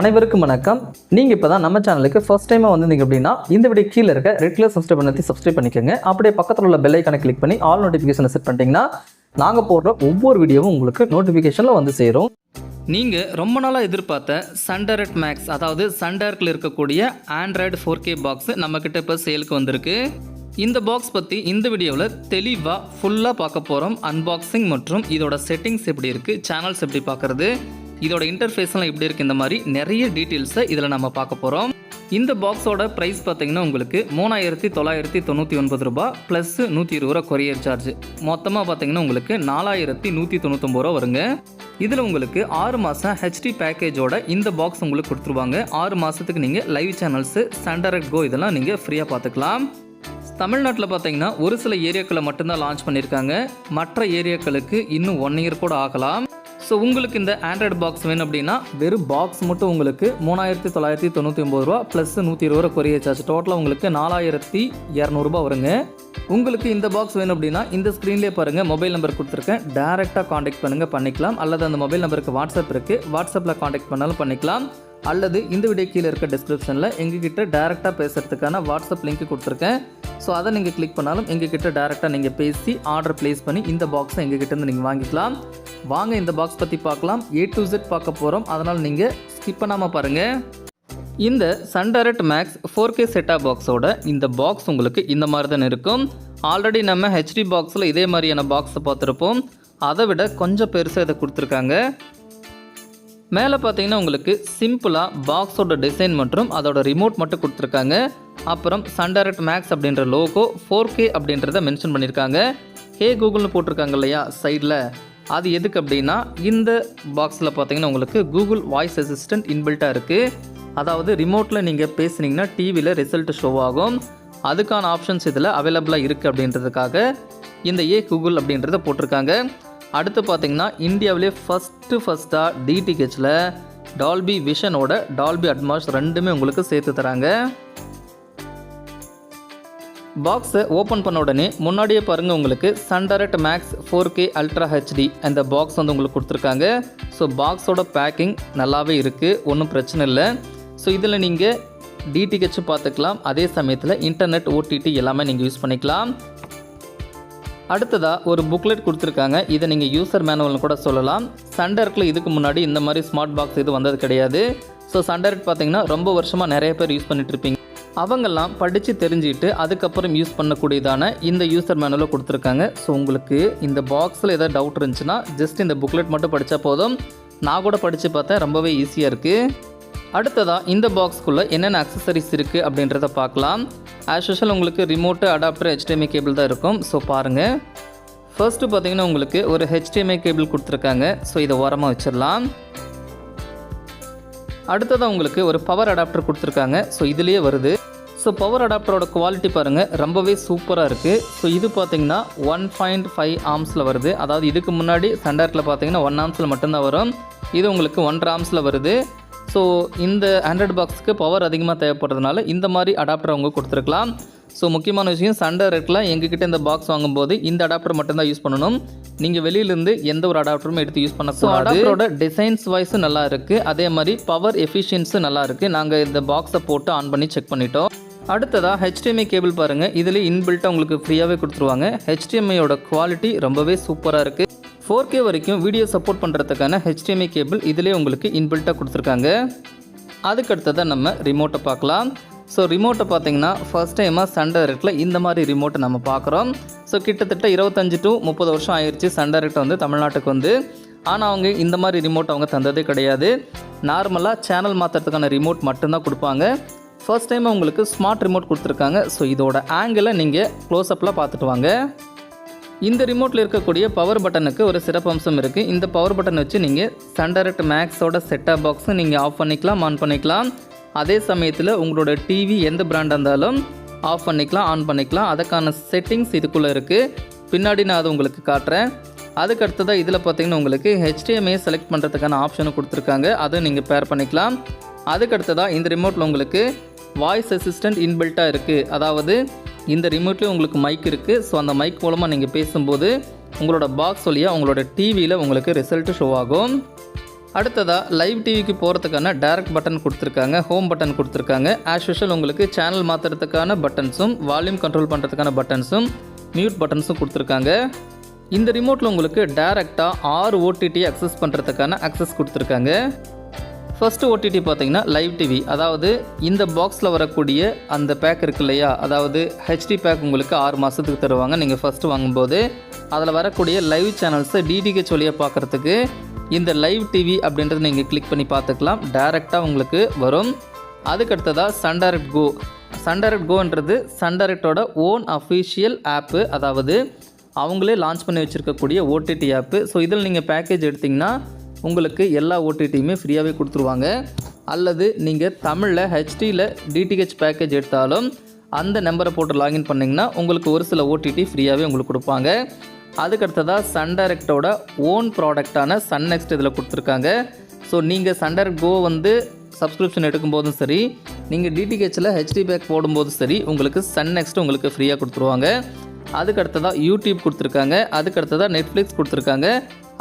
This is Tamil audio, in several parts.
அனைவருக்கும் வணக்கம். நீங்கள் இப்போ தான் நம்ம சேனலுக்கு ஃபர்ஸ்ட் டைமாக வந்திருந்தீங்க அப்படின்னா இந்த வீடியோ கீழே இருக்க ரெட் கலர் சப்ஸ்கிரைப் பண்ணி சப்ஸ்கிரைப் பண்ணிக்கோங்க. அப்படியே பக்கத்தில் உள்ள பெல் ஐக்கானை கிளிக் பண்ணி ஆல் நோட்டிஃபிகேஷனை செட் பண்ணிட்டீங்கன்னா நாங்கள் போடுற ஒவ்வொரு வீடியோவும் உங்களுக்கு நோட்டிஃபிகேஷனில் வந்து சேரும். நீங்கள் ரொம்ப நாளாக எதிர்பார்த்த சண்டரட் மேக்ஸ் அதாவது சண்டர்க்கில் இருக்கக்கூடிய ஆண்ட்ராய்டு ஃபோர் கே பாக்ஸ் நம்மக்கிட்ட இப்போ சேலுக்கு வந்திருக்கு. இந்த பாக்ஸ் பற்றி இந்த வீடியோவில் தெளிவாக ஃபுல்லாக பார்க்க போகிறோம் அன்பாக்சிங் மற்றும் இதோட செட்டிங்ஸ் எப்படி இருக்குது சேனல்ஸ் எப்படி பார்க்குறது இதோட இன்டர்ஃபேஸ்லாம் எப்படி இருக்குது இந்த மாதிரி நிறைய டீட்டெயில்ஸை இதில் நம்ம பார்க்க போகிறோம் இந்த பாக்ஸோட ப்ரைஸ் பார்த்தீங்கன்னா உங்களுக்கு மூணாயிரத்தி தொள்ளாயிரத்தி தொண்ணூற்றி ஒன்பது ரூபா ப்ளஸ் நூற்றி இருபது ரூபா கொரியர் சார்ஜ் மொத்தமாக பார்த்தீங்கன்னா உங்களுக்கு நாலாயிரத்தி நூற்றி தொண்ணூத்தொம்பது ரூபா வருங்க. இதில் உங்களுக்கு ஆறு மாதம் ஹெச்டி பேக்கேஜோட இந்த பாக்ஸ் உங்களுக்கு கொடுத்துருவாங்க. ஆறு மாதத்துக்கு நீங்கள் லைவ் சேனல்ஸு சண்டரட் கோ இதெல்லாம் நீங்கள் ஃப்ரீயாக பார்த்துக்கலாம். தமிழ்நாட்டில் பார்த்தீங்கன்னா ஒரு சில ஏரியாக்களை மட்டும்தான் லான்ச் பண்ணியிருக்காங்க. மற்ற ஏரியாக்களுக்கு இன்னும் ஒன் இயர் கூட ஆகலாம். ஸோ உங்களுக்கு இந்த ஆண்ட்ராய்டு பாக்ஸ் வேணும் அப்படின்னா வெறும் பாக்ஸ் மட்டும் உங்களுக்கு மூணாயிரத்தி தொள்ளாயிரத்தி தொண்ணூற்றி ஒம்பது ரூபா ப்ளஸ் நூற்றி இருபது ரூபா கொரியர் சார்ஜ் டோட்டலாக உங்களுக்கு நாலாயிரத்தி இரநூறுபா வருங்க. உங்களுக்கு இந்த பாக்ஸ் வேணும் அப்படின்னா இந்த ஸ்க்ரீன்லேயே பாருங்கள் மொபைல் நம்பர் கொடுத்துருக்கேன். டேரெக்டாக காண்டாக்ட் பண்ணுங்கள் பண்ணிக்கலாம். அல்லது அந்த மொபைல் நம்பருக்கு வாட்ஸ்அப் இருக்குது வாட்ஸ்அப்பில் காண்டாக்ட் பண்ணாலும் பண்ணிக்கலாம். அல்லது இந்த வீடியோ கீழே இருக்க டிஸ்கிரிப்ஷனில் எங்ககிட்ட டேரெக்டாக பேசுகிறதுக்கான வாட்ஸ்அப் லிங்க் கொடுத்துருக்கேன். ஸோ அதை நீங்கள் கிளிக் பண்ணாலும் எங்ககிட்ட டேரெக்டாக நீங்கள் பேசி ஆர்டர் ப்ளேஸ் பண்ணி இந்த பாக்ஸை எங்ககிட்டருந்து நீங்கள் வாங்கிக்கலாம். வாங்க இந்த பாக்ஸ் பற்றி பார்க்கலாம். ஏ டு ஜெட் பார்க்க போகிறோம் அதனால் நீங்கள் ஸ்கிப் பண்ணாமல் பாருங்கள் இந்த சன்டைரக்ட் மேக்ஸ் ஃபோர் கே செட்டா பாக்ஸோட இந்த பாக்ஸ் உங்களுக்கு இந்த மாதிரி தான் இருக்கும். ஆல்ரெடி நம்ம ஹெச்டி பாக்ஸில் இதே மாதிரியான பாக்ஸை பார்த்துருப்போம். அதை விட கொஞ்சம் பெருசாக இதை கொடுத்துருக்காங்க. மேலே பார்த்தீங்கன்னா உங்களுக்கு சிம்பிளாக பாக்ஸோட டிசைன் மற்றும் அதோட ரிமோட் மட்டும் கொடுத்துருக்காங்க. அப்புறம் சன்டைரக்ட் மேக்ஸ் அப்படின்ற லோகோ ஃபோர் கே அப்படின்றத மென்ஷன் பண்ணியிருக்காங்க ஹே கூகுள்னு போட்டிருக்காங்க இல்லையா சைடில் அது எதுக்கு அப்படின்னா இந்த பாக்ஸில் பார்த்தீங்கன்னா உங்களுக்கு கூகுள் வாய்ஸ் அசிஸ்டன்ட் இன்பில்ட்டாக இருக்குது அதாவது ரிமோட்டில் நீங்கள் பேசுனீங்கன்னா டிவியில் ரிசல்ட் ஷோ ஆகும். அதுக்கான ஆப்ஷன்ஸ் இதில் அவைலபிளாக இருக்குது அப்படின்றதுக்காக இந்த ஏ கூகுள் அப்படின்றத போட்டிருக்காங்க. அடுத்து பார்த்தீங்கன்னா இந்தியாவிலே ஃபஸ்ட்டு ஃபஸ்ட்டாக டிடிஹெச்சில் டால்பி விஷனோட டால்பி அட்மாஸ் ரெண்டுமே உங்களுக்கு சேர்த்து தராங்க. பாக்ஸை ஓப்பன் பண்ண உடனே முன்னாடியே பாருங்கள் உங்களுக்கு Sun Direct max four K ultra HD அந்த பாக்ஸ் வந்து உங்களுக்கு கொடுத்துருக்காங்க. ஸோ பாக்ஸோட பேக்கிங் நல்லாவே இருக்குது ஒன்றும் பிரச்சனை இல்லை. ஸோ இதில் நீங்கள் டிடிஹெச் பார்த்துக்கலாம் அதே சமயத்தில் இன்டர்நெட் ஓடிடி எல்லாமே நீங்கள் யூஸ் பண்ணிக்கலாம். அடுத்ததாக ஒரு புக்லெட் கொடுத்துருக்காங்க. இதை நீங்கள் யூசர் மேனுவல்னு கூட சொல்லலாம். சண்டர்க்கில் இதுக்கு முன்னாடி இந்த மாதிரி ஸ்மார்ட் பாக்ஸ் இது வந்தது கிடையாது. ஸோ சண்டர்ட் பார்த்தீங்கன்னா ரொம்ப வருஷமாக நிறைய பேர் யூஸ் பண்ணிகிட்டு இருப்பீங்க. அவங்கெல்லாம் படித்து தெரிஞ்சுக்கிட்டு அதுக்கப்புறம் யூஸ் பண்ணக்கூடியதான இந்த யூசர் மேனுவலை கொடுத்துருக்காங்க. ஸோ உங்களுக்கு இந்த பாக்ஸில் ஏதாவது டவுட் இருந்துச்சுன்னா ஜஸ்ட் இந்த புக்லெட் மட்டும் படித்தா போதும். நான் கூட படித்து பார்த்தேன். ரொம்பவே ஈஸியாக இருக்குது அடுத்ததாக இந்த பாக்ஸ்க்குள்ளே என்னென்ன அக்சசரிஸ் இருக்குது அப்படின்றத பார்க்கலாம். ஆஸ் யூஷுவல் உங்களுக்கு ரிமோட்டு அடாப்டர் ஹெச்டிஎம்ஐ கேபிள் தான் இருக்கும். ஸோ பாருங்கள் ஃபர்ஸ்ட்டு பார்த்தீங்கன்னா உங்களுக்கு ஒரு ஹெச்டிஎம்ஐ கேபிள் கொடுத்துருக்காங்க. ஸோ இதை ஓரமாக வச்சிடலாம். அடுத்ததாக உங்களுக்கு ஒரு பவர் அடாப்டர் கொடுத்துருக்காங்க. ஸோ இதுலேயே வருது. ஸோ பவர் அடாப்டரோட குவாலிட்டி பாருங்கள் ரொம்பவே சூப்பராக இருக்குது ஸோ இது பார்த்தீங்கன்னா ஒன் பாயிண்ட் ஃபைவ் ஆம்ஸில் வருது. அதாவது இதுக்கு முன்னாடி சண்டார்க்கில் பார்த்தீங்கன்னா ஒன் ஆம்ஸில் மட்டும்தான் வரும். இது உங்களுக்கு ஒன்றரை ஆம்ஸில் வருது. ஸோ இந்த ஆண்ட்ராய்டு பாக்ஸுக்கு பவர் அதிகமாக தேவைப்படுறதுனால இந்த மாதிரி அடாப்டர் அவங்க கொடுத்துருக்கலாம். ஸோ முக்கியமான விஷயம் சண்டை ரேட்டில் எங்ககிட்ட இந்த பாக்ஸ் வாங்கும்போது இந்த அடாப்டர் மட்டும்தான் யூஸ் பண்ணணும். நீங்கள் வெளியிலேருந்து எந்த ஒரு அடாப்டரும் எடுத்து யூஸ் பண்ண ஸோ அடாப்டரோட டிசைன்ஸ் வைஸும் நல்லா இருக்குது அதே மாதிரி பவர் எஃபிஷியன்ஸும் நல்லா இருக்குது நாங்கள் இந்த பாக்ஸை போட்டு ஆன் பண்ணி செக் பண்ணிட்டோம். அடுத்ததாக ஹெச்டிஎம்ஐ கேபிள் பாருங்கள் இதில் இன்பில்ட்டாக உங்களுக்கு ஃப்ரீயாகவே கொடுத்துருவாங்க. ஹெச்டிஎம்ஐயோட குவாலிட்டி ரொம்பவே சூப்பராக இருக்குது ஃபோர் கே வரைக்கும் வீடியோ சப்போர்ட் பண்ணுறதுக்கான ஹெச்டிஎம்ஐ கேபிள் இதிலே உங்களுக்கு இன்பில்ட்டாக கொடுத்துருக்காங்க. அதுக்கடுத்ததாக நம்ம ரிமோட்டை பார்க்கலாம். ஸோ ரிமோட்டை பார்த்தீங்கன்னா ஃபஸ்ட் டைமாக சன் டைரக்டில் இந்த மாதிரி ரிமோட்டை நம்ம பார்க்குறோம். ஸோ கிட்டத்தட்ட இருபத்தஞ்சு டு முப்பது வருஷம் ஆயிடுச்சு சன் டைரக்ட் வந்து தமிழ்நாட்டுக்கு வந்து. ஆனால் அவங்க இந்த மாதிரி ரிமோட் அவங்க தந்ததே கிடையாது. நார்மலாக சேனல் மாற்றுறதுக்கான ரிமோட் மட்டும்தான் கொடுப்பாங்க. ஃபர்ஸ்ட் டைம் உங்களுக்கு ஸ்மார்ட் ரிமோட் கொடுத்துருக்காங்க. ஸோ இதோட ஆங்கிளை நீங்கள் க்ளோஸ்அப்பில் பார்த்துட்டு வாங்க. இந்த ரிமோட்டில் இருக்கக்கூடிய பவர் பட்டனுக்கு ஒரு சிறப்பம்சம் இருக்குது இந்த பவர் பட்டன் வச்சு நீங்கள் சன்டைரக்ட் மேக்ஸோட செட்டப் பாக்ஸும் நீங்கள் ஆஃப் பண்ணிக்கலாம் ஆன் பண்ணிக்கலாம். அதே சமயத்தில் உங்களோட டிவி எந்த பிராண்டாக இருந்தாலும் ஆஃப் பண்ணிக்கலாம் ஆன் பண்ணிக்கலாம். அதுக்கான செட்டிங்ஸ் இதுக்குள்ளே இருக்குது பின்னாடி நான் அதை உங்களுக்கு காட்டுறேன். அதுக்கு அடுத்ததாக இதில் பார்த்தீங்கன்னா உங்களுக்கு ஹெச்டிஎம்ஏ செலக்ட் பண்ணுறதுக்கான ஆப்ஷனும் கொடுத்துருக்காங்க. அதை நீங்கள் பேர் பண்ணிக்கலாம். அதுக்கு அடுத்ததாக இந்த ரிமோட்டில் உங்களுக்கு வாய்ஸ் அசிஸ்டன்ட் இன்பில்ட்டாக இருக்குது அதாவது இந்த ரிமோட்லேயும் உங்களுக்கு மைக் இருக்குது ஸோ அந்த மைக் மூலமாக நீங்கள் பேசும்போது உங்களோட பாக்ஸ் வழியாக உங்களோட டிவியில் உங்களுக்கு ரிசல்ட்டு ஷோ ஆகும். அடுத்ததாக லைவ் டிவிக்கு போகிறதுக்கான டேரக்ட் பட்டன் கொடுத்துருக்காங்க. ஹோம் பட்டன் கொடுத்துருக்காங்க. ஆஸ் யூஷுவல் உங்களுக்கு சேனல் மாற்றுறதுக்கான பட்டன்ஸும் வால்யூம் கண்ட்ரோல் பண்ணுறதுக்கான பட்டன்ஸும் மியூட் பட்டன்ஸும் கொடுத்துருக்காங்க. இந்த ரிமோட்டில் உங்களுக்கு டேரெக்டாக ஆறு ஓடிடி அக்சஸ் பண்ணுறதுக்கான அக்சஸ் கொடுத்துருக்காங்க. ஃபஸ்ட்டு ஓடிடி பார்த்தீங்கன்னா லைவ் டிவி அதாவது இந்த பாக்ஸில் வரக்கூடிய அந்த பேக் இருக்கு இல்லையா? அதாவது ஹெச்டி பேக் உங்களுக்கு ஆறு மாதத்துக்கு தருவாங்க. நீங்கள் ஃபஸ்ட்டு வாங்கும்போது அதில் வரக்கூடிய லைவ் சேனல்ஸை டிடிஹெச் வழியாக பார்க்குறதுக்கு இந்த லைவ் டிவி அப்படின்றத நீங்கள் கிளிக் பண்ணி பார்த்துக்கலாம். டைரெக்டாக உங்களுக்கு வரும். அதுக்கடுத்ததாக சன் கோ சன் டைரக்ட் கோன்றது சன் ஓன் அஃபிஷியல் ஆப்பு அதாவது அவங்களே லான்ச் பண்ணி வச்சுருக்கக்கூடிய ஓடிடி ஆப்பு ஸோ இதில் நீங்கள் பேக்கேஜ் எடுத்திங்கன்னா உங்களுக்கு எல்லா ஓடிடியுமே ஃப்ரீயாகவே கொடுத்துருவாங்க. அல்லது நீங்கள் தமிழில் ஹெச்டியில் டிடிஹெச் பேக்கேஜ் எடுத்தாலும் அந்த நம்பரை போட்டு லாகின் பண்ணிங்கன்னா உங்களுக்கு ஒரு சில ஓடிடி ஃப்ரீயாகவே உங்களுக்கு கொடுப்பாங்க. அதுக்கடுத்ததாக சன் டைரக்டோட ஓன் ப்ராடக்டான சன் நெக்ஸ்ட் இதில் கொடுத்துருக்காங்க. ஸோ நீங்கள் சன் டைரக்ட் கோ வந்து சப்ஸ்கிரிப்ஷன் எடுக்கும்போதும் சரி நீங்கள் டிடிஹெச்சில் ஹெச்டி பேக் போடும்போதும் சரி உங்களுக்கு சன் நெக்ஸ்ட் உங்களுக்கு ஃப்ரீயாக கொடுத்துருவாங்க. அதுக்கு அடுத்ததாக யூடியூப் கொடுத்துருக்காங்க. அதுக்கு அடுத்ததாக நெட்ஃப்ளிக்ஸ் கொடுத்துருக்காங்க.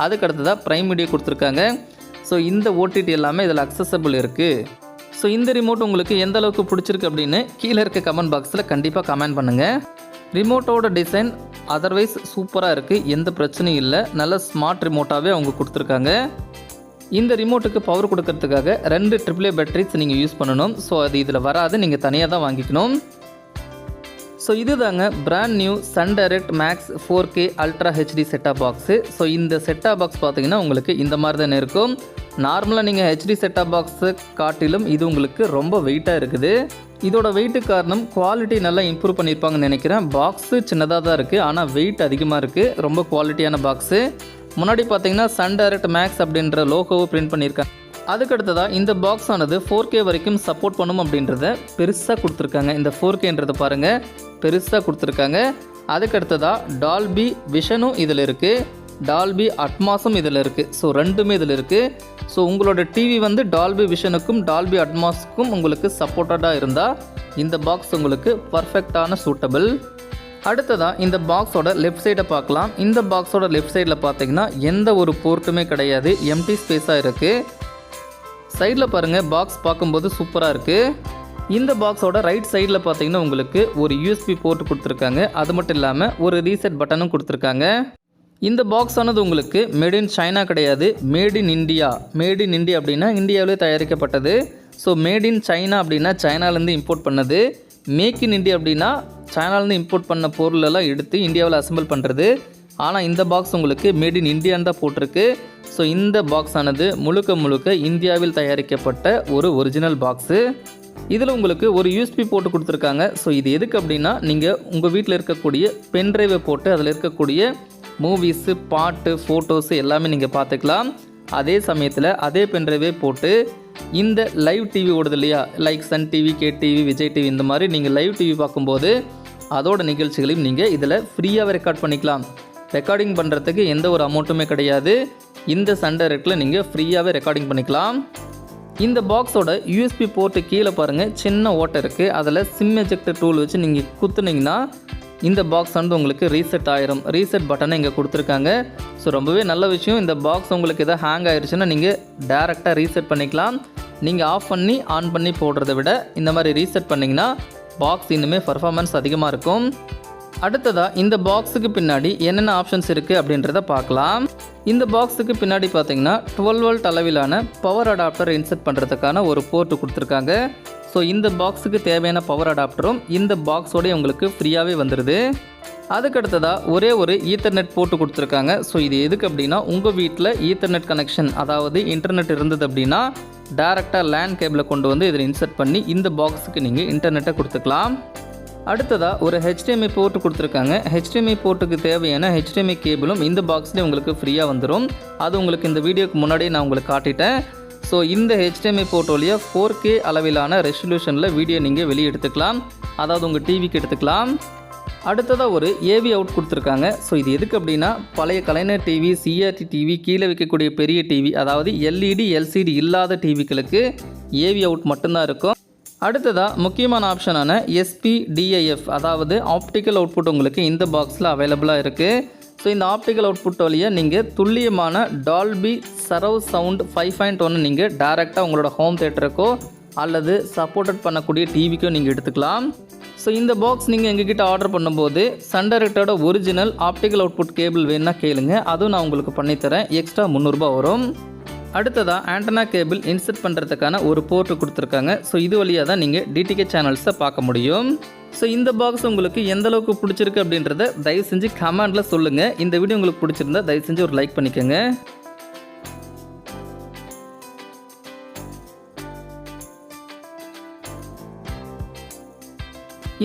அதுக்கு அடுத்ததாக ப்ரைம் மீடியா கொடுத்துருக்காங்க. ஸோ இந்த ஓடிடி எல்லாமே இதில் அக்சசபிள் இருக்குது ஸோ இந்த ரிமோட் உங்களுக்கு எந்த அளவுக்கு பிடிச்சிருக்கு அப்படின்னு கீழே இருக்க கமெண்ட் பாக்ஸில் கண்டிப்பாக கமெண்ட் பண்ணுங்கள் ரிமோட்டோட டிசைன் அதர்வைஸ் சூப்பராக இருக்குது எந்த பிரச்சனையும் இல்லை. நல்ல ஸ்மார்ட் ரிமோட்டாகவே அவங்க கொடுத்துருக்காங்க. இந்த ரிமோட்டுக்கு பவர் கொடுக்கறதுக்காக ரெண்டு ட்ரிபிளே பேட்டரிஸ் நீங்கள் யூஸ் பண்ணணும். ஸோ அது இதில் வராது. நீங்கள் தனியாக தான் வாங்கிக்கணும். ஸோ இதுதாங்க brand new Sun Direct max four K ultra HD set top box so இந்த செட்டாப் பாக்ஸ் பார்த்தீங்கன்னா உங்களுக்கு இந்த மாதிரி தானே இருக்கும். நார்மலாக நீங்கள் ஹெச்டி செட்டாப் பாக்ஸு காட்டிலும் இது உங்களுக்கு ரொம்ப வெயிட்டாக இருக்குது. இதோட வெயிட்டு காரணம் குவாலிட்டி நல்லா இம்ப்ரூவ் பண்ணியிருப்பாங்கன்னு நினைக்கிறேன். பாக்ஸு சின்னதாக தான் இருக்குது ஆனால் வெயிட் அதிகமாக இருக்குது ரொம்ப குவாலிட்டியான பாக்ஸு முன்னாடி பார்த்தீங்கன்னா சன் டைரக்ட் மேக்ஸ் அப்படின்ற லோகோவை பிரிண்ட் பண்ணியிருக்காங்க. அதுக்கடுத்ததாக இந்த பாக்ஸ் ஆனது ஃபோர் கே வரைக்கும் சப்போர்ட் பண்ணும் அப்படின்றத பெருசாக கொடுத்துருக்காங்க. இந்த ஃபோர் கேன்றதை பாருங்கள் பெருசாக கொடுத்துருக்காங்க. அதுக்கடுத்ததாக டால்பி விஷனும் இதில் இருக்குது டால்பி அட்மாஸும் இதில் இருக்குது ஸோ ரெண்டுமே இதில் இருக்குது ஸோ உங்களோட டிவி வந்து டால்பி விஷனுக்கும் டால்பி அட்மாஸுக்கும் உங்களுக்கு சப்போர்ட்டடாக இருந்தால் இந்த பாக்ஸ் உங்களுக்கு பர்ஃபெக்டான சூட்டபிள் அடுத்ததாக இந்த பாக்ஸோட லெஃப்ட் சைடை பார்க்கலாம். இந்த பாக்ஸோட லெஃப்ட் சைடில் பார்த்தீங்கன்னா எந்த ஒரு போர்ட்டுமே கிடையாது. எம்டி ஸ்பேஸாக இருக்குது சைடில் பாருங்கள் பாக்ஸ் பார்க்கும்போது சூப்பராக இருக்குது இந்த பாக்ஸோட ரைட் சைடில் பார்த்தீங்கன்னா உங்களுக்கு ஒரு யூஎஸ்பி போர்ட் கொடுத்துருக்காங்க. அது மட்டும் இல்லாமல் ஒரு ரீசெட் பட்டனும் கொடுத்துருக்காங்க. இந்த பாக்ஸ் ஆனது உங்களுக்கு மேட் இன் சைனா கிடையாது. Made in India made in India அப்படின்னா இந்தியாவிலே தயாரிக்கப்பட்டது. ஸோ மேட் இன் சைனா அப்படின்னா சைனாலேருந்து இம்போர்ட் பண்ணது. மேக் இன் இந்தியா அப்படின்னா சைனாலேருந்து இம்போர்ட் பண்ண பொருளெல்லாம் எடுத்து இந்தியாவில் அசம்பிள் பண்ணுறது ஆனால் இந்த பாக்ஸ் உங்களுக்கு மேட் இன் இந்தியான்னு தான் போட்டிருக்கு. ஸோ இந்த பாக்ஸ் ஆனது முழுக்க முழுக்க இந்தியாவில் தயாரிக்கப்பட்ட ஒரு ஒரிஜினல் பாக்ஸு இதில் உங்களுக்கு ஒரு யூஎஸ்பி போட்டு கொடுத்துருக்காங்க. ஸோ இது எதுக்கு அப்படின்னா நீங்கள் உங்கள் வீட்டில் இருக்கக்கூடிய பென்ட்ரைவை போட்டு அதில் இருக்கக்கூடிய மூவிஸு பாட்டு ஃபோட்டோஸு எல்லாமே நீங்கள் பார்த்துக்கலாம். அதே சமயத்தில் அதே பென்ட்ரைவே போட்டு இந்த லைவ் டிவி ஓடுது இல்லையா? Like Sun TV K TV Vijay TV இந்த மாதிரி நீங்கள் லைவ் டிவி பார்க்கும்போது அதோட நிகழ்ச்சிகளையும் நீங்கள் இதில் ஃப்ரீயாகவே ரெக்கார்ட் பண்ணிக்கலாம். ரெக்கார்டிங் பண்ணுறதுக்கு எந்த ஒரு அமௌண்ட்டுமே கிடையாது. இந்த சண்டை டைரக்டில் நீங்கள் ஃப்ரீயாகவே ரெக்கார்டிங் பண்ணிக்கலாம். இந்த பாக்ஸோட யூஎஸ்பி போர்ட்டு கீழே பாருங்கள் சின்ன ஓட்டை இருக்குது அதில் சிம் எஜெக்டர் டூல் வச்சு நீங்கள் குத்துனீங்கன்னா இந்த பாக்ஸ் வந்து உங்களுக்கு ரீசெட் ஆயிரும். ரீசெட் பட்டனை இங்கே கொடுத்துருக்காங்க. ஸோ ரொம்பவே நல்ல விஷயம். இந்த பாக்ஸ் உங்களுக்கு எதாவது ஹேங் ஆயிடுச்சுன்னா நீங்கள் டேரெக்டாக ரீசெட் பண்ணிக்கலாம். நீங்கள் ஆஃப் பண்ணி ஆன் பண்ணி போடுறத விட இந்த மாதிரி ரீசெட் பண்ணிங்கன்னா பாக்ஸ் இன்னுமே பர்ஃபார்மன்ஸ் அதிகமாக இருக்கும். அடுத்ததாக இந்த பாக்ஸுக்கு பின்னாடி என்னென்ன ஆப்ஷன்ஸ் இருக்குது அப்படின்றத பார்க்கலாம். இந்த பாக்ஸுக்கு பின்னாடி பார்த்தீங்கன்னா டுவெல் வோல்ட் அளவிலான பவர் அடாப்டர் இன்செர்ட் பண்ணுறதுக்கான ஒரு போர்ட்டு கொடுத்துருக்காங்க. ஸோ இந்த பாக்ஸுக்கு தேவையான பவர் அடாப்டரும் இந்த பாக்ஸோடய உங்களுக்கு ஃப்ரீயாகவே வந்துடுது அதுக்கடுத்ததாக ஒரே ஒரு ஈத்தர்நெட் போட்டு கொடுத்துருக்காங்க. ஸோ இது எதுக்கு அப்படின்னா உங்கள் வீட்டில் ஈத்தர்நெட் கனெக்ஷன் அதாவது இன்டர்நெட் இருந்தது அப்படின்னா டேரெக்டாக லேண்ட் கேபிளை கொண்டு வந்து இதில் இன்செர்ட் பண்ணி இந்த பாக்ஸுக்கு நீங்கள் இன்டர்நெட்டை கொடுத்துக்கலாம். அடுத்ததாக ஒரு ஹெச்டிஎம்ஐ போர்ட்டு கொடுத்துருக்காங்க. ஹெச்டிஎம்ஐ போர்ட்டுக்கு தேவையான ஹெச்டிஎம்ஐ கேபிளும் இந்த பாக்ஸ்லேயே உங்களுக்கு ஃப்ரீயாக வந்துடும் அது உங்களுக்கு இந்த வீடியோக்கு முன்னாடியே நான் உங்களுக்கு காட்டிட்டேன். ஸோ இந்த ஹெச்டிஎம்ஐ போர்ட் வழியாக ஃபோர் கே அளவிலான ரெசல்யூஷனில் வீடியோ நீங்கள் வெளியே எடுத்துக்கலாம். அதாவது உங்கள் டிவிக்கு எடுத்துக்கலாம். அடுத்ததாக ஒரு ஏவி அவுட் கொடுத்துருக்காங்க. ஸோ இது எதுக்கு அப்படின்னா பழைய கலைஞர் டிவி சிஆர்டி டிவி கீழே வைக்கக்கூடிய பெரிய டிவி அதாவது எல்இடி எல்சிடி இல்லாத டிவிகளுக்கு ஏவி அவுட் மட்டும்தான் இருக்கும். அடுத்ததாக முக்கியமான ஆப்ஷனான எஸ்பிடிஐஎஃப் அதாவது ஆப்டிக்கல் அவுட்புட் உங்களுக்கு இந்த பாக்ஸில் அவைலபிளாக இருக்குது ஸோ இந்த ஆப்டிக்கல் அவுட்புட் வழியாக நீங்கள் துல்லியமான Dolby surround sound five point ஒன்று நீங்கள் டேரெக்டாக உங்களோட ஹோம் தேட்டருக்கோ அல்லது சப்போர்ட்டட் பண்ணக்கூடிய டிவிக்கோ நீங்கள் எடுத்துக்கலாம். ஸோ இந்த பாக்ஸ் நீங்கள் எங்ககிட்ட ஆர்டர் பண்ணும்போது சன்டைரக்டோட ஒரிஜினல் ஆப்டிக்கல் அவுட்புட் கேபிள் வேணுன்னா கேளுங்க. அதுவும் நான் உங்களுக்கு பண்ணித்தரேன். எக்ஸ்ட்ரா முந்நூறுரூபா வரும். அடுத்ததாக ஆண்டனா கேபிள் இன்சர்ட் பண்ணுறதுக்கான ஒரு போர்ட்டு கொடுத்துருக்காங்க. ஸோ இது வழியாக தான் நீங்கள் டிடிகே சேனல்ஸை பார்க்க முடியும். ஸோ இந்த பாக்ஸ் உங்களுக்கு எந்த அளவுக்கு பிடிச்சிருக்கு அப்படின்றத தயவு செஞ்சு கமெண்டில் சொல்லுங்கள் இந்த வீடியோ உங்களுக்கு பிடிச்சிருந்தா தயவு செஞ்சு ஒரு லைக் பண்ணிக்கோங்க.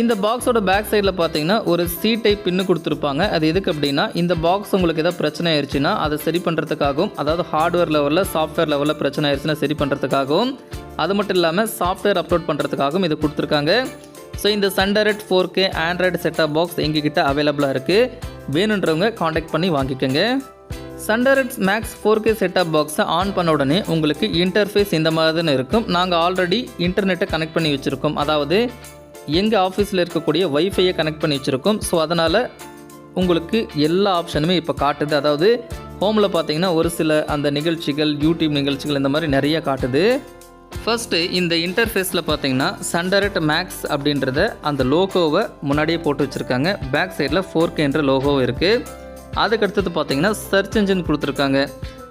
இந்த பாக்ஸோட பேக் சைடில் பார்த்தீங்கன்னா ஒரு சி டைப் பின்னு கொடுத்துருப்பாங்க. அது எதுக்கு அப்படின்னா இந்த பாக்ஸ் உங்களுக்கு ஏதாவது பிரச்சனை ஆயிடுச்சுன்னா அதை சரி பண்ணுறதுக்காகவும் அதாவது ஹார்ட்வேர் லெவலில் சாஃப்ட்வேர் லெவலில் பிரச்சனை ஆயிடுச்சுன்னா சரி பண்ணுறதுக்காகவும் அது மட்டும் இல்லாமல் சாஃப்ட்வேர் அப்லோட் பண்ணுறதுக்காகவும் இது கொடுத்துருக்காங்க. ஸோ இந்த Sun Direct four K Android set top box எங்ககிட்ட அவைலபிளாக இருக்குது வேணுன்றவங்க காண்டாக்ட் பண்ணி வாங்கிக்கோங்க. Sun Direct's max four K setup பாக்ஸை ஆன் பண்ண உடனே உங்களுக்கு இன்டர்ஃபேஸ் இந்த மாதிரி தான் இருக்கும். நாங்கள் ஆல்ரெடி இன்டர்நெட்டை கனெக்ட் பண்ணி வச்சுருக்கோம். அதாவது எங்கள் ஆஃபீஸில் இருக்கக்கூடிய வைஃபையை கனெக்ட் பண்ணி வச்சுருக்கோம். ஸோ அதனால் உங்களுக்கு எல்லா ஆப்ஷனுமே இப்போ காட்டுது. அதாவது ஹோமில் பார்த்தீங்கன்னா ஒரு சில அந்த நிகழ்ச்சிகள் யூடியூப் நிகழ்ச்சிகள் இந்த மாதிரி நிறைய காட்டுது. ஃபஸ்ட்டு இந்த இன்டர்ஃபேஸில் பார்த்தீங்கன்னா சண்டரட் மேக்ஸ் அப்படின்றத அந்த லோகோவை முன்னாடியே போட்டு வச்சுருக்காங்க. பேக் சைடில் ஃபோர் என்ற லோகோவும் இருக்குது அதுக்கு அடுத்தது பார்த்தீங்கன்னா சர்ச் இன்ஜின் கொடுத்துருக்காங்க.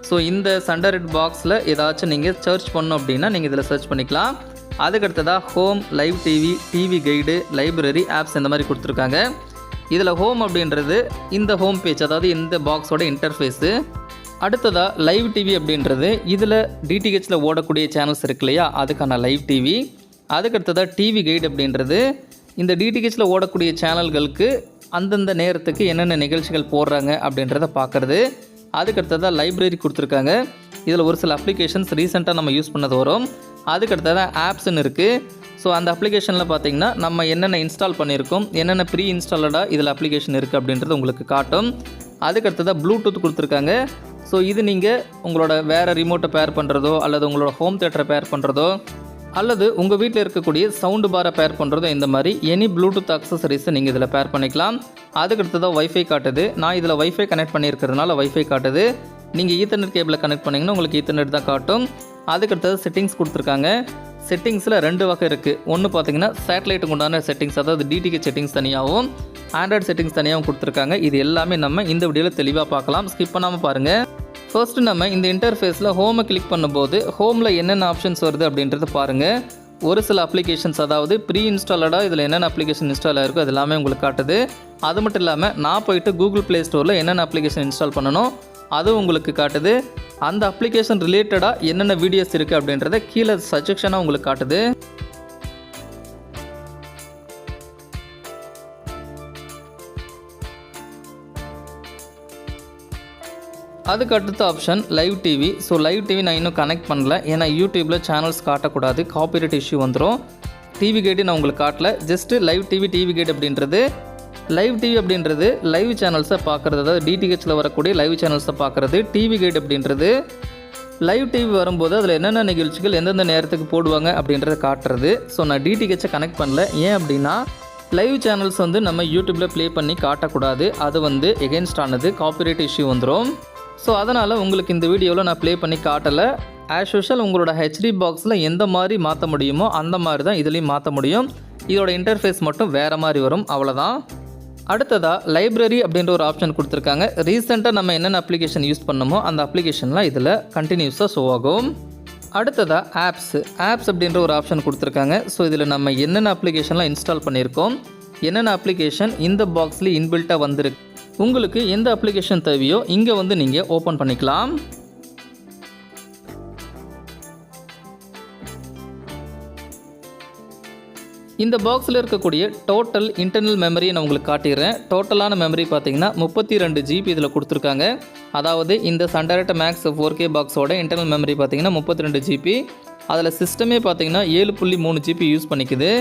ஸோ இந்த சண்டரட் பாக்ஸில் ஏதாச்சும் நீங்கள் சர்ச் பண்ணோம் அப்படின்னா நீங்கள் இதில் சர்ச் பண்ணிக்கலாம். அதுக்கு அடுத்ததாக home live TV TV guide library apps இந்த மாதிரி கொடுத்துருக்காங்க. இதில் ஹோம் அப்படின்றது இந்த ஹோம் பேஜ் அதாவது இந்த பாக்ஸோட இன்டர்ஃபேஸு அடுத்ததாக லைவ் டிவி அப்படின்றது இதில் டிடிஹெச்சில் ஓடக்கூடிய சேனல்ஸ் இருக்கு இல்லையா? அதுக்கான லைவ் டிவி அதுக்கு அடுத்ததாக டிவி கைடு அப்படின்றது இந்த டிடிஹெச்சில் ஓடக்கூடிய சேனல்களுக்கு அந்தந்த நேரத்துக்கு என்னென்ன நிகழ்ச்சிகள் போடுறாங்க அப்படின்றத பார்க்குறது அதுக்கு அடுத்ததாக லைப்ரரி கொடுத்துருக்காங்க. இதில் ஒரு சில அப்ளிகேஷன்ஸ் ரீசெண்டாக நம்ம யூஸ் பண்ணது வரும். அதுக்கு அடுத்ததாக ஆப்ஸ்ன்னு இருக்குது ஸோ அந்த அப்ளிகேஷனில் பார்த்தீங்கன்னா நம்ம என்னென்ன இன்ஸ்டால் பண்ணியிருக்கோம் என்னென்ன ப்ரீ இன்ஸ்டாலடாக இதில் அப்ளிகேஷன் இருக்குது அப்படின்றது உங்களுக்கு காட்டும். அதுக்கடுத்ததாக ப்ளூடூத் கொடுத்துருக்காங்க. ஸோ இது நீங்கள் உங்களோட வேறு ரிமோட்டை பேர் பண்ணுறதோ அல்லது உங்களோட ஹோம் தேட்டரை பேர் பண்ணுறதோ அல்லது உங்கள் வீட்டில் இருக்கக்கூடிய சவுண்டு பாரை பேர் பண்ணுறதோ இந்த மாதிரி எனி ப்ளூடூத் அக்சசரிஸை நீங்கள் இதில் பேர் பண்ணிக்கலாம். அதுக்கு ஒய்ஃபை காட்டுது. நான் இதில் ஒய்ஃபை கனெக்ட் பண்ணியிருக்கிறதுனால ஒய்ஃபை காட்டுது. நீங்கள் ஈத்தர்நெட் கேபிளை கனெக்ட் பண்ணிங்கன்னா உங்களுக்கு ஈத்தர்நெட் தான் காட்டும். அதுக்கு அடுத்தது செட்டிங்ஸ் கொடுத்துருக்காங்க. செட்டிங்ஸில் ரெண்டு வகை இருக்குது ஒன்று பார்த்தீங்கன்னா சேட்டலைட்டுக்கு உண்டான செட்டிங்ஸ் அதாவது டிடிகே செட்டிங்ஸ் தனியாகவும் ஆண்ட்ராய்டு செட்டிங்ஸ் தனியாகவும் கொடுத்துருக்காங்க. இது எல்லாமே நம்ம இந்த வீடியோவில் தெளிவாக பார்க்கலாம். ஸ்கிப் பண்ணாமல் பாருங்கள் ஃபர்ஸ்ட் நம்ம இந்த இன்டர்ஃபேஸில் ஹோமை கிளிக் பண்ணும்போது ஹோமில் என்னென்ன ஆப்ஷன்ஸ் வருது அப்படின்றத பாருங்கள் ஒரு சில அப்ளிகேஷன்ஸ் அதாவது ப்ரீ இன்ஸ்டாலடாக இதில் என்னென்ன அப்ளிகேஷன் இன்ஸ்டால் ஆயிருக்கோ அது எல்லாமே உங்களுக்கு காட்டுது. அது மட்டும் இல்லாமல் நான் போயிட்டு கூகுள் ப்ளே ஸ்டோரில் என்னென்ன அப்ளிகேஷன் இன்ஸ்டால் பண்ணணும் அதுவும் உங்களுக்கு காட்டுது. அந்த அப்ளிகேஷன் ரிலேட்டடாக என்னென்ன வீடியோஸ் இருக்குது அப்படின்றத கீழே சஜெக்ஷனாக உங்களுக்கு காட்டுது. அதுக்கு அடுத்த option live TV so live TV நான் இன்னும் கனெக்ட் பண்ணல. ஏன்னா யூடியூப்பில் சேனல்ஸ் காட்டக்கூடாது. காப்பிரைட் இஷ்யூ வந்துடும் டிவி கேட்டு நான் உங்களுக்கு காட்டல. Just live TV TV guide அப்படின்றது லைவ் டிவி அப்படின்றது லைவ் சேனல்ஸை பார்க்குறது. அதாவது டிடிஹெச்சில் வரக்கூடிய லைவ் சேனல்ஸை பார்க்குறது. டிவி கைடு அப்படின்றது லைவ் டிவி வரும்போது அதில் என்னென்ன நிகழ்ச்சிகள் எந்தெந்த நேரத்துக்கு போடுவாங்க அப்படின்றத காட்டுறது. ஸோ நான் டிடிஹெச்சை கனெக்ட் பண்ணல. ஏன் அப்படின்னா லைவ் சேனல்ஸ் வந்து நம்ம யூடியூப்பில் ப்ளே பண்ணி காட்டக்கூடாது. அது வந்து எகென்ஸ்ட் ஆனது காப்பிரைட் இஷ்யூ வந்துடும் ஸோ அதனால் உங்களுக்கு இந்த வீடியோவில் நான் ப்ளே பண்ணி காட்டலை. ஆஸ் யூஷுவல் உங்களோட ஹெச்டி பாக்ஸில் எந்த மாதிரி மாற்ற முடியுமோ அந்த மாதிரி தான் இதுலேயும் மாற்ற முடியும். இதோட இன்டர்ஃபேஸ் மட்டும் வேறு மாதிரி வரும். அவ்வளோதான் அடுத்ததாக லைப்ரரி அப்படின்ற ஒரு ஆப்ஷன் கொடுத்துருக்காங்க. ரீசெண்டாக நம்ம என்னென்ன அப்ளிகேஷன் யூஸ் பண்ணமோ அந்த அப்ளிகேஷன்லாம் இதில் கண்டினியூஸாக ஷோ ஆகும். அடுத்ததாக ஆப்ஸ் ஆப்ஸ் அப்படின்ற ஒரு ஆப்ஷன் கொடுத்துருக்காங்க. ஸோ இதில் நம்ம என்னென்ன அப்ளிகேஷன்லாம் இன்ஸ்டால் பண்ணியிருக்கோம்? என்னென்ன அப்ளிகேஷன் இந்த பாக்ஸில் இன்பில்ட்டாக வந்திருக்கு? உங்களுக்கு எந்த அப்ளிகேஷன் தேவையோ இங்கே வந்து நீங்கள் ஓப்பன் பண்ணிக்கலாம். இந்த பாக்ஸில் இருக்கக்கூடிய டோட்டல் இன்டர்னல் மெமரியை நான் உங்களுக்கு காட்டிடுறேன். டோட்டலான மெமரி பார்த்தீங்கன்னா முப்பத்தி ரெண்டு ஜிபி இதில் கொடுத்துருக்காங்க. அதாவது இந்த சண்டரட்ட மேக்ஸ் ஃபோர் கே பாக்ஸோட இன்டர்னல் மெமரி பார்த்தீங்கன்னா முப்பத்தி ரெண்டு ஜிபி அதில் சிஸ்டமே பார்த்தீங்கன்னா ஏழு புள்ளி மூணு ஜிபி யூஸ் பண்ணிக்குது.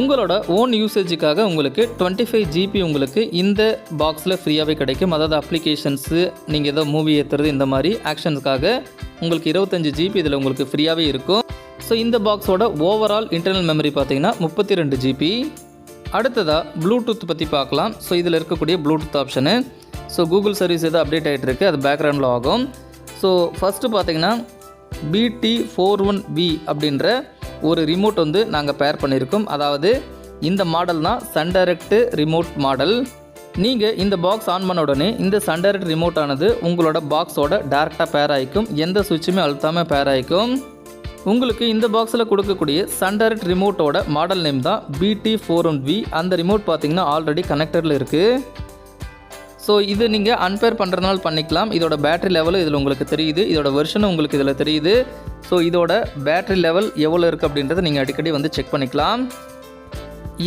உங்களோட ஓன் யூசேஜுக்காக உங்களுக்கு டுவெண்ட்டி ஃபைவ் ஜிபி உங்களுக்கு இந்த பாக்ஸில் ஃப்ரீயாகவே கிடைக்கும். அதாவது அப்ளிகேஷன்ஸு நீங்கள் ஏதோ மூவி ஏற்றுறது இந்த மாதிரி ஆக்ஷன்ஸ்க்காக உங்களுக்கு இருபத்தஞ்சி ஜிபி இதில் உங்களுக்கு ஃப்ரீயாகவே இருக்கும். ஸோ இந்த பாக்ஸோட ஓவரால் இன்டர்னல் மெமரி பார்த்தீங்கன்னா முப்பத்தி ரெண்டு ஜிபி அடுத்ததாக ப்ளூடூத் பற்றி பார்க்கலாம். ஸோ இதில் இருக்கக்கூடிய Bluetooth option so Google service எது அப்டேட் ஆகிட்டுருக்கு அது பேக்ரவுண்டில் ஆகும். ஸோ ஃபஸ்ட்டு பார்த்தீங்கன்னா பிடி ஃபோர் ஒன் வி அப்படின்ற ஒரு ரிமோட் வந்து நாங்கள் பேர் பண்ணியிருக்கோம். அதாவது இந்த மாடல் தான் சன் டைரக்ட் ரிமோட் மாடல் நீங்கள் இந்த பாக்ஸ் ஆன் பண்ண உடனே இந்த சன் டைரக்ட் ரிமோட் ஆனது உங்களோட பாக்ஸோட டேரெக்டாக பேர் ஆகிக்கும். எந்த சுவிட்சுமே அழுத்தாமல் பேர் ஆகிக்கும். உங்களுக்கு இந்த பாக்ஸில் கொடுக்கக்கூடிய சண்டரட் ரிமோட்டோட மாடல் நேம் தான் P D four one V அந்த ரிமோட் பார்த்தீங்கன்னா ஆல்ரெடி கனெக்டரில் இருக்குது ஸோ இது நீங்கள் அன்பேர் பண்ணுறதுனால பண்ணிக்கலாம். இதோட பேட்டரி லெவல் இதில் உங்களுக்கு தெரியுது. இதோட வெர்ஷனும் உங்களுக்கு இதில் தெரியுது. ஸோ இதோட பேட்டரி லெவல் எவ்வளோ இருக்குது அப்படின்றத நீங்கள் அடிக்கடி வந்து செக் பண்ணிக்கலாம்.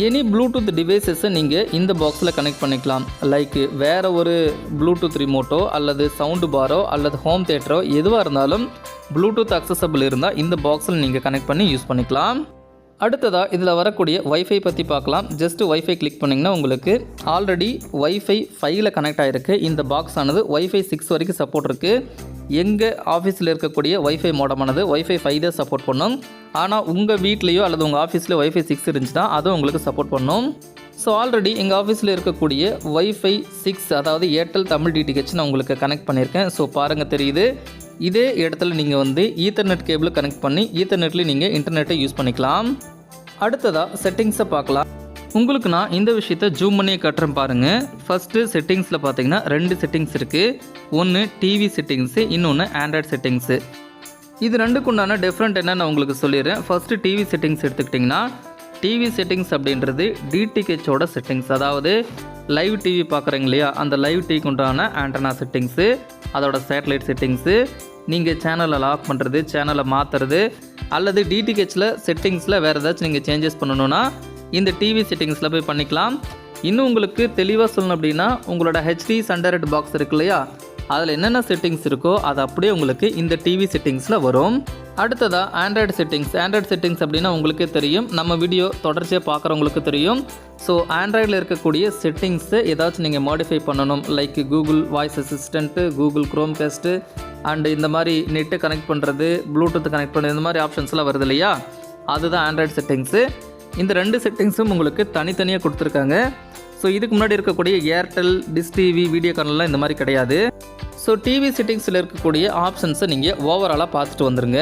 எனி ப்ளூடூத் டிவைசஸை நீங்கள் இந்த பாக்ஸில் கனெக்ட் பண்ணிக்கலாம். லைக் வேறு ஒரு ப்ளூடூத் ரிமோட்டோ அல்லது சவுண்டு பாரோ அல்லது ஹோம் தேட்டரோ எதுவாக இருந்தாலும் ப்ளூடூத் அக்சசபிள் இருந்தால் இந்த பாக்ஸில் நீங்கள் கனெக்ட் பண்ணி யூஸ் பண்ணிக்கலாம். அடுத்ததாக இதில் வரக்கூடிய ஒய்ஃபை பற்றி பார்க்கலாம். ஜஸ்ட்டு வைஃபை கிளிக் பண்ணிங்கன்னா உங்களுக்கு ஆல்ரெடி ஒய்ஃபை ஃபைவ்ல கனெக்ட் ஆகிருக்கு இந்த பாக்ஸ் ஆனது ஒய்ஃபை சிக்ஸ் வரைக்கும் சப்போர்ட் இருக்குது எங்கள் ஆஃபீஸில் இருக்கக்கூடிய ஒய்ஃபை மோடமானது? ஒய்ஃபை ஃபைவ் தான் சப்போர்ட் பண்ணும். ஆனால் உங்கள் வீட்லேயோ அல்லது உங்கள் ஆஃபீஸில் ஒய்ஃபை சிக்ஸ் இருந்துச்சுன்னா அதுவும் உங்களுக்கு சப்போர்ட் பண்ணும். ஸோ ஆல்ரெடி எங்கள் ஆஃபீஸில் இருக்கக்கூடிய ஒய்ஃபை சிக்ஸ் அதாவது ஏர்டெல் தமிழ் டிடிஹெச் நான் உங்களுக்கு கனெக்ட் பண்ணியிருக்கேன். ஸோ பாருங்கள் தெரியுது. இதே இடத்துல நீங்கள் வந்து ஈத்தர்நெட் கேபிள் கனெக்ட் பண்ணி ஈத்தர்நெட்லேயும் நீங்கள் இன்டர்நெட்டை யூஸ் பண்ணிக்கலாம். அடுத்ததாக செட்டிங்ஸை பார்க்கலாம். உங்களுக்கு நான் இந்த விஷயத்த ஜூம் பண்ணி கட்டுறேன் பாருங்கள் ஃபஸ்ட்டு செட்டிங்ஸில் பார்த்தீங்கன்னா ரெண்டு செட்டிங்ஸ் இருக்குது ஒன்று டிவி செட்டிங்ஸு இன்னொன்று ஆண்ட்ராய்ட் செட்டிங்ஸு இது ரெண்டுக்கு உண்டான டிஃப்ரெண்ட் என்னென்னு நான் உங்களுக்கு சொல்லிடுறேன். ஃபஸ்ட்டு டிவி செட்டிங்ஸ் எடுத்துக்கிட்டிங்கன்னா டிவி செட்டிங்ஸ் அப்படின்றது டிடிஹெச்சோட செட்டிங்ஸ் அதாவது லைவ் டிவி பார்க்குறீங்க இல்லையா? அந்த லைவ் டிவிக்கு உண்டான ஆண்டனா செட்டிங்ஸு அதோட சேட்டலைட் செட்டிங்ஸு நீங்கள் சேனலை லாக் பண்ணுறது சேனலை மாற்றுறது அல்லது டிடிஹெச்சில் செட்டிங்ஸில் வேறு ஏதாச்சும் நீங்கள் சேஞ்சஸ் பண்ணணுன்னா இந்த டிவி செட்டிங்ஸில் போய் பண்ணிக்கலாம். இன்னும் உங்களுக்கு தெளிவாக சொல்லணும் அப்படின்னா உங்களோட ஹெச்டி சண்டரட் பாக்ஸ் இருக்கு இல்லையா? அதில் என்னென்ன செட்டிங்ஸ் இருக்கோ அது அப்படியே உங்களுக்கு இந்த டிவி செட்டிங்ஸில் வரும். அடுத்ததாக ஆண்ட்ராய்டு செட்டிங்ஸ் ஆண்ட்ராய்டு செட்டிங்ஸ் அப்படின்னா உங்களுக்கே தெரியும். நம்ம வீடியோ தொடர்ச்சியாக பார்க்குறவங்களுக்கு தெரியும். ஸோ ஆண்ட்ராய்டில் இருக்கக்கூடிய செட்டிங்ஸு ஏதாச்சும் நீங்கள் மாடிஃபை பண்ணணும். Like Google voice assistant Google Chromecast and இந்த மாதிரி நெட்டு கனெக்ட் பண்ணுறது ப்ளூடூத் கனெக்ட் பண்ணுறது இந்த மாதிரி ஆப்ஷன்ஸ்லாம் வருது இல்லையா? அதுதான் ஆண்ட்ராய்டு செட்டிங்ஸு இந்த ரெண்டு செட்டிங்ஸும் உங்களுக்கு தனித்தனியாக கொடுத்துருக்காங்க. ஸோ இதுக்கு முன்னாடி இருக்கக்கூடிய ஏர்டெல் டிஸ் டிவி வீடியோகான்லாம் இந்த மாதிரி கிடையாது. ஸோ டிவி செட்டிங்ஸில் இருக்கக்கூடிய ஆப்ஷன்ஸை நீங்கள் ஓவராலாக பார்த்துட்டு வந்துருங்க.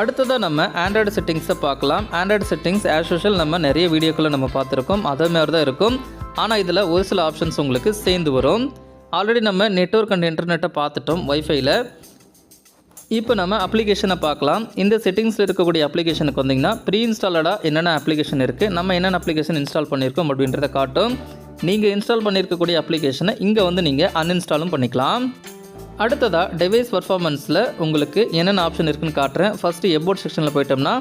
அடுத்ததாக நம்ம ஆண்ட்ராய்டு செட்டிங்ஸை பார்க்கலாம். ஆண்ட்ராய்டு செட்டிங்ஸ் ஆஸ் யூஷுவல் நம்ம நிறைய வீடியோக்களை நம்ம பார்த்துருக்கோம். அதே மாதிரி தான் இருக்கும். ஆனால் இதில் ஒரு சில ஆப்ஷன்ஸ் உங்களுக்கு சேர்ந்து வரும். ஆல்ரெடி நம்ம நெட்ஒர்க் அண்ட் இன்டர்நெட்டை பார்த்துட்டோம் ஒய்ஃபையில் இப்போ நம்ம அப்ளிகேஷனை பார்க்கலாம். இந்த செட்டிங்ஸில் இருக்கக்கூடிய அப்ளிகேஷனுக்கு வந்தீங்கன்னா ப்ரீ இன்ஸ்டாலடாக என்னென்ன அப்ளிகேஷன் இருக்குது நம்ம என்னென்ன அப்ளிகேஷன் இன்ஸ்டால் பண்ணியிருக்கோம் அப்படின்றத காட்டும். நீங்கள் இன்ஸ்டால் பண்ணியிருக்கக்கூடிய அப்ளிகேஷனை இங்கே வந்து நீங்கள் அன்இன்ஸ்டாலும் பண்ணிக்கலாம். அடுத்ததாக டிவைஸ் பர்ஃபார்மன்ஸில் உங்களுக்கு என்னென்ன ஆப்ஷன் இருக்குன்னு காட்டுறேன். ஃபஸ்ட்டு எபோர்ட் செக்ஷனில் போயிட்டோம்னா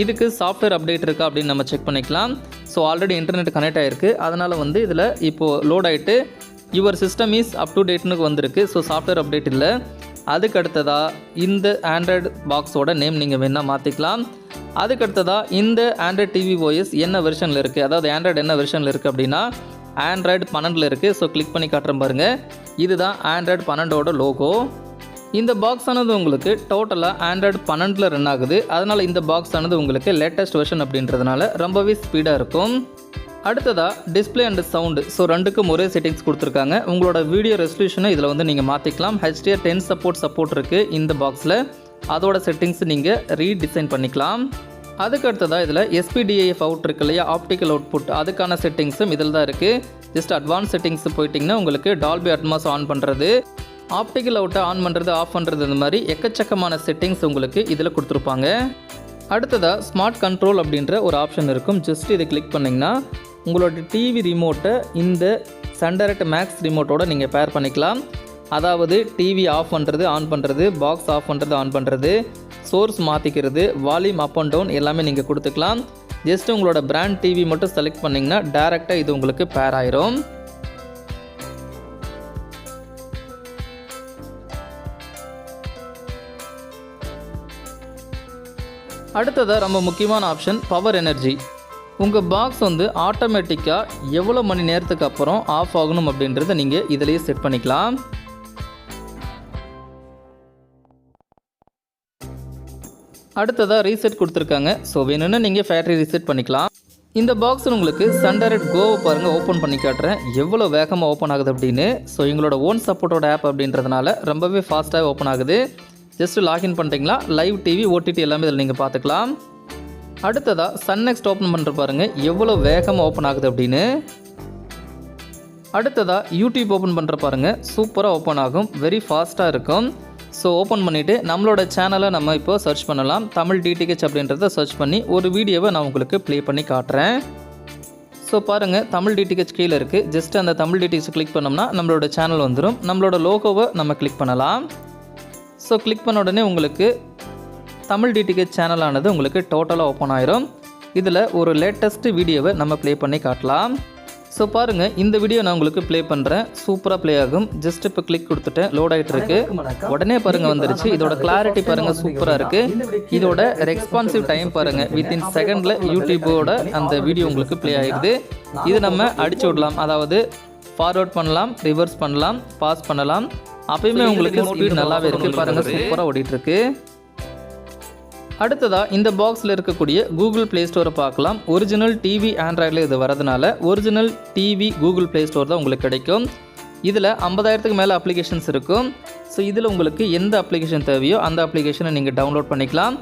இதுக்கு சாஃப்ட்வேர் அப்டேட் இருக்கா அப்படின்னு நம்ம செக் பண்ணிக்கலாம். ஸோ ஆல்ரெடி இன்டர்நெட் கனெக்ட் ஆகிருக்கு அதனால் வந்து இதில் இப்போது லோட் ஆகிட்டு your system is up to டேட்னு வந்திருக்கு. ஸோ சாஃப்ட்வேர் அப்டேட் இல்லை. அதுக்கு அடுத்ததாக இந்த ஆண்ட்ராய்டு பாக்ஸோட நேம் நீங்கள் வேணால் மாற்றிக்கலாம் அதுக்கு அடுத்ததாக இந்த ஆண்ட்ராய்டு டிவி ஓஎஸ் என்ன வெர்ஷனில் இருக்குது அதாவது ஆண்ட்ராய்டு என்ன வெர்ஷனில் இருக்குது அப்படின்னா ஆண்ட்ராய்டு பன்னெண்டில் இருக்குது ஸோ கிளிக் பண்ணி காட்டுறேன் பாருங்கள் இதுதான் ஆண்ட்ராய்டு பன்னெண்டோட லோகோ இந்த பாக்ஸ் ஆனது உங்களுக்கு டோட்டலாக ஆண்ட்ராய்டு பன்னெண்டில் ரன் ஆகுது. அதனால் இந்த பாக்ஸ் ஆனது உங்களுக்கு லேட்டஸ்ட் வெர்ஷன் அப்படின்றதுனால ரொம்பவே ஸ்பீடாக இருக்கும். அடுத்ததாக டிஸ்பிளே அண்ட் சவுண்டு ஸோ ரெண்டுக்கும் ஒரே செட்டிங்ஸ் கொடுத்துருக்காங்க. உங்களோட வீடியோ ரெசல்யூஷனை இதில் வந்து நீங்கள் மாற்றிக்கலாம் ஹெச்டிஆர் டென் சப்போர்ட் சப்போர்ட் இருக்குது இந்த பாக்ஸில் அதோட செட்டிங்ஸ் நீங்கள் ரீடிசைன் பண்ணிக்கலாம். அதுக்கு அடுத்ததாக இதில் எஸ்பிடிஐஎஃப் அவுட் இருக்கு இல்லையா? ஆப்டிக்கல் அவுட்புட் அதுக்கான செட்டிங்ஸும் இதில் தான் இருக்குது ஜஸ்ட் அட்வான்ஸ் செட்டிங்ஸ் போயிட்டிங்கன்னா உங்களுக்கு டால்பி அட்மாஸ் ஆன் பண்ணுறது ஆப்டிக்கல் அவுட்டை ஆன் பண்ணுறது ஆஃப் பண்ணுறது இந்த மாதிரி எக்கச்சக்கமான செட்டிங்ஸ் உங்களுக்கு இதில் கொடுத்துருப்பாங்க. அடுத்ததாக ஸ்மார்ட் கண்ட்ரோல் அப்படின்ற ஒரு ஆப்ஷன் இருக்கும். ஜஸ்ட் இதை கிளிக் பண்ணிங்கன்னா உங்களோட டிவி ரிமோட்டை இந்த சண்டரட் மேக்ஸ் ரிமோட்டோட நீங்கள் பேர் பண்ணிக்கலாம். அதாவது டிவி ஆஃப் பண்ணுறது ஆன் பண்ணுறது பாக்ஸ் ஆஃப் பண்ணுறது ஆன் பண்ணுறது சோர்ஸ் மாற்றிக்கிறது வால்யூம் அப் அண்ட் டவுன் எல்லாமே நீங்கள் கொடுத்துக்கலாம். ஜஸ்ட் உங்களோட பிராண்ட் டிவி மட்டும் செலக்ட் பண்ணிங்கன்னா டேரெக்டாக இது உங்களுக்கு பேர் ஆயிரும். அடுத்ததாக ரொம்ப முக்கியமான ஆப்ஷன் பவர் எனர்ஜி உங்கள் பாக்ஸ் வந்து ஆட்டோமேட்டிக்காக எவ்வளோ மணி நேரத்துக்கு அப்புறம் ஆஃப் ஆகணும் அப்படின்றத நீங்கள் இதிலேயே செட் பண்ணிக்கலாம். அடுத்ததாக ரீசெட் கொடுத்துருக்காங்க. ஸோ வேணும்னா நீங்கள் ஃபேக்ட்ரி ரீசெட் பண்ணிக்கலாம். இந்த பாக்ஸ் உங்களுக்கு சண்டரட் கோவை பாருங்கள் ஓப்பன் பண்ணி காட்டுறேன். எவ்வளோ வேகமாக ஓப்பன் ஆகுது அப்படின்னு. ஸோ எங்களோட ஓன் சப்போர்ட்டோட ஆப் அப்படின்றதுனால ரொம்பவே ஃபாஸ்ட்டாக ஓப்பன் ஆகுது. ஜஸ்ட் லாகின் பண்ணிட்டீங்களா லைவ் டிவி ஓடிடி எல்லாமே இதில் நீங்கள் பார்த்துக்கலாம் அடுத்ததாக சன் நெக்ஸ்ட் ஓப்பன் பண்ணுற பாருங்கள் எவ்வளோ வேகமாக ஓப்பன் ஆகுது அப்படின்னு. அடுத்ததாக யூடியூப் ஓப்பன் பண்ணுற பாருங்கள் சூப்பராக ஓப்பன் ஆகும். வெரி ஃபாஸ்ட்டாக இருக்கும். ஸோ ஓப்பன் பண்ணிவிட்டு நம்மளோட சேனலை நம்ம இப்போ சர்ச் பண்ணலாம். தமிழ் டிடிஹெச் அப்படின்றத சர்ச் பண்ணி ஒரு வீடியோவை நான் உங்களுக்கு ப்ளே பண்ணி காட்டுறேன். ஸோ பாருங்கள் தமிழ் டிடிஹெச் கீழே இருக்குது ஜஸ்ட் அந்த தமிழ் டிடிஹெச் கிளிக் பண்ணோம்னா நம்மளோட சேனல் வந்துடும் நம்மளோட லோகோவை நம்ம கிளிக் பண்ணலாம். ஸோ கிளிக் பண்ண உடனே உங்களுக்கு தமிழ் டிடிஹெச் சேனலானது உங்களுக்கு டோட்டலாக ஓப்பன் ஆயிரும். இதில் ஒரு லேட்டஸ்ட் வீடியோவை நம்ம ப்ளே பண்ணி காட்டலாம். ஸோ பாருங்கள் இந்த வீடியோ நான் உங்களுக்கு ப்ளே பண்ணுறேன் சூப்பராக ப்ளே ஆகும். ஜஸ்ட் இப்போ கிளிக் கொடுத்துட்டேன் லோட் ஆகிட்டு இருக்கு. உடனே பாருங்கள் வந்துருச்சு. இதோட கிளாரிட்டி பாருங்கள் சூப்பராக இருக்குது இதோட ரெஸ்பான்சிவ் டைம் பாருங்கள் வித்தின் செகண்டில் யூடியூபோட அந்த வீடியோ உங்களுக்கு ப்ளே ஆகிடுது இது நம்ம அடிச்சு விடலாம். அதாவது ஃபார்வர்ட் பண்ணலாம் ரிவர்ஸ் பண்ணலாம் பாஸ் பண்ணலாம். அப்பயுமே உங்களுக்கு ஸ்பீட் நல்லாவே இருக்குது பாருங்கள் சூப்பராக ஓடிட்டு அடுத்ததாக இந்த பாக்ஸில் இருக்கக்கூடிய கூகுள் ப்ளே ஸ்டோரை பார்க்கலாம். ஒரிஜினல் டிவி ஆண்ட்ராய்டில் இது வரதுனால original TV Google Play store தான் உங்களுக்கு கிடைக்கும். இதில் ஐம்பதாயிரத்துக்கு மேலே அப்ளிகேஷன்ஸ் இருக்கும். ஸோ இதில் உங்களுக்கு எந்த அப்ளிகேஷன் தேவையோ அந்த அப்ளிகேஷனை நீங்கள் டவுன்லோட் பண்ணிக்கலாம்.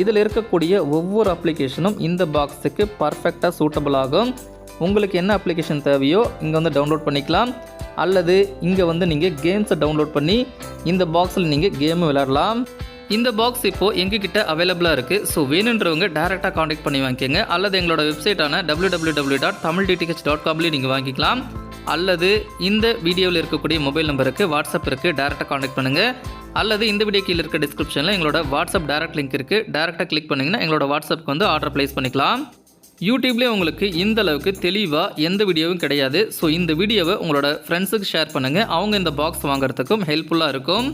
இதில் இருக்கக்கூடிய ஒவ்வொரு அப்ளிகேஷனும் இந்த பாக்ஸுக்கு பர்ஃபெக்டாக சூட்டபிள் ஆகும். உங்களுக்கு என்ன அப்ளிகேஷன் தேவையோ இங்கே வந்து டவுன்லோட் பண்ணிக்கலாம். அல்லது இங்கே வந்து நீங்கள் கேம்ஸை டவுன்லோட் பண்ணி இந்த பாக்ஸில் நீங்கள் கேமும் விளாடலாம் இந்த பாக்ஸ் இப்போது எங்ககிட்ட அவைலபிளாக இருக்குது ஸோ வேணுன்றவங்க டேரெக்டாக காண்டாக்ட் பண்ணி வாங்கிக்கோங்க. அல்லது எங்களோட வெப்சைட்டான W W W dot Tamil DTH dot காம்லேயும் நீங்கள் வாங்கிக்கலாம். அல்லது இந்த வீடியோவில் இருக்கக்கூடிய மொபைல் நம்பருக்கு வாட்ஸ்அப் இருக்குது டேரெக்டாக காண்டாக்ட் பண்ணுங்கள் அல்லது இந்த வீடியோ கீழே இருக்க டிஸ்கிரிப்ஷனில் எங்களோட வாட்ஸ்அப் டேரக்ட் லிங்க் இருக்குது டேரெக்டாக கிளிக் பண்ணிங்கன்னா எங்களோட வாட்ஸ்அப்புக்கு வந்து ஆர்டர் ப்ளேஸ் பண்ணிக்கலாம். யூடியூப்லேயே உங்களுக்கு இந்த அளவுக்கு தெளிவாக எந்த வீடியோவும் கிடையாது. ஸோ இந்த வீடியோவை உங்களோட ஃப்ரெண்ட்ஸுக்கு ஷேர் பண்ணுங்கள் அவங்க இந்த பாக்ஸ் வாங்குறதுக்கும் ஹெல்ப்ஃபுல்லாக இருக்கும்.